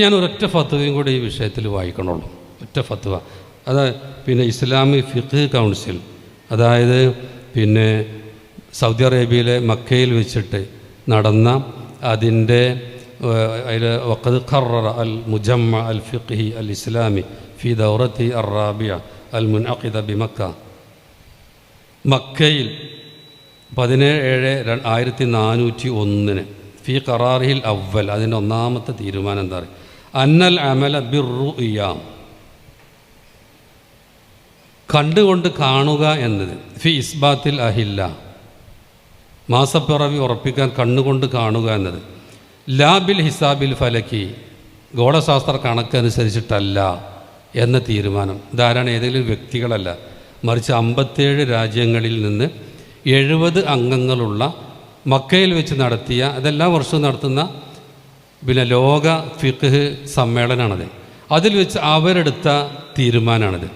ഞാൻ ഒരൊറ്റ ഫത്വയും കൂടെ ഈ വിഷയത്തിൽ വായിക്കണുള്ളൂ. ഒറ്റ ഫത്വ. അത് പിന്നെ ഇസ്ലാമിക് ഫിഖ് കൗൺസിൽ. അതായത് പിന്നെ സൗദി അറേബ്യയിലെ മക്കയിൽ വെച്ചിട്ട് നടന്ന അതിന്റെ അതിൽ വഖദ് ഖററ അൽ മുജമ്മ അൽ ഫിഖ്ഹി അൽ ഇസ്ലാമി ഫി ദൗറത്തി അർ റാബിയ അൽ ബി മക്ക. മക്കയിൽ പതിനേഴ് ഏഴ് ആയിരത്തി നാനൂറ്റി ഒന്നിന് ഫി കറാറിൽ അവൽ അതിന്റെ ഒന്നാമത്തെ തീരുമാനം എന്താ പറയുക അന്നൽ അമല ബിറുയാം. കണ്ടുകൊണ്ട് കാണുക എന്നത് ഫി ഇസ്ബാത്തിൽ അഹില്ല. മാസപ്പിറവി ഉറപ്പിക്കാൻ കണ്ണുകൊണ്ട് കാണുക എന്നത്. ലാബിൽ ഹിസാബിൽ ഫലക്കി. ഗോളശാസ്ത്ര കണക്കനുസരിച്ചിട്ടല്ല എന്ന തീരുമാനം. ധാരാളം ഏതെങ്കിലും വ്യക്തികളല്ല. മറിച്ച് അമ്പത്തേഴ് രാജ്യങ്ങളിൽ നിന്ന് എഴുപത് അംഗങ്ങളുള്ള മക്കയിൽ വെച്ച് നടത്തിയ അതെല്ലാ വർഷവും നടത്തുന്ന പിന്നെ ലോക ഫിഖ് സമ്മേളനമാണത് അതിൽ വെച്ച് അവരെടുത്ത തീരുമാനമാണിത്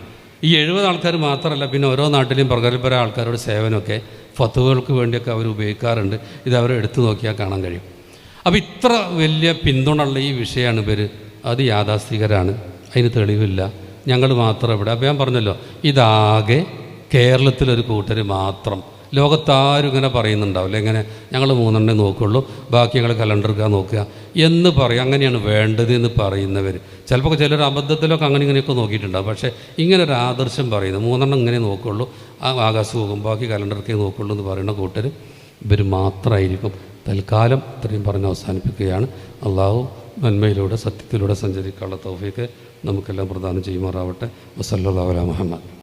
ഈ എഴുപത് ആൾക്കാർ മാത്രമല്ല പിന്നെ ഓരോ നാട്ടിലെയും പ്രഗത്ഭര ആൾക്കാരുടെ സേവനമൊക്കെ ഫത്തുകൾക്ക് വേണ്ടിയൊക്കെ അവർ ഉപയോഗിക്കാറുണ്ട്. ഇത് അവർ എടുത്തു നോക്കിയാൽ കാണാൻ കഴിയും. അപ്പോൾ ഇത്ര വലിയ പിന്തുണയുള്ള ഈ വിഷയമാണ് ഇവർ അത് യാഥാസ്ഥികരാണ് അതിന് തെളിവില്ല. ഞങ്ങൾ മാത്രം ഇവിടെ. അപ്പോൾ ഞാൻ പറഞ്ഞല്ലോ ഇതാകെ കേരളത്തിലൊരു കൂട്ടർ മാത്രം. ലോകത്താരും ഇങ്ങനെ പറയുന്നുണ്ടാവില്ല. ഇങ്ങനെ ഞങ്ങൾ മൂന്നെണ്ണേ നോക്കുള്ളൂ. ബാക്കി ഞങ്ങൾ കലണ്ടർക്കാ നോക്കുക. എന്ന് പറയും. അങ്ങനെയാണ് വേണ്ടത് എന്ന് പറയുന്നവർ ചിലപ്പോൾ ചിലർ അബദ്ധത്തിലൊക്കെ അങ്ങനെ ഇങ്ങനെയൊക്കെ നോക്കിയിട്ടുണ്ടാവും. പക്ഷേ ഇങ്ങനെ ഒരു ആദർശം പറയുന്നത് മൂന്നെണ്ണം ഇങ്ങനെ നോക്കുള്ളൂ. ആ ആകാശം പോകും ബാക്കി കലണ്ടർക്കേ നോക്കുള്ളൂ എന്ന് പറയുന്ന കൂട്ടർ ഇവർ മാത്രമായിരിക്കും തൽക്കാലം ഇത്രയും പറഞ്ഞ് അവസാനിപ്പിക്കുകയാണ്. അള്ളാഹു നന്മയിലൂടെ സത്യത്തിലൂടെ സഞ്ചരിക്കാനുള്ള തൗഫീക്ക് നമുക്കെല്ലാം പ്രദാനം ചെയ്യുമാറാവട്ടെ. വസല്ലാ മുഹമ്മദ്.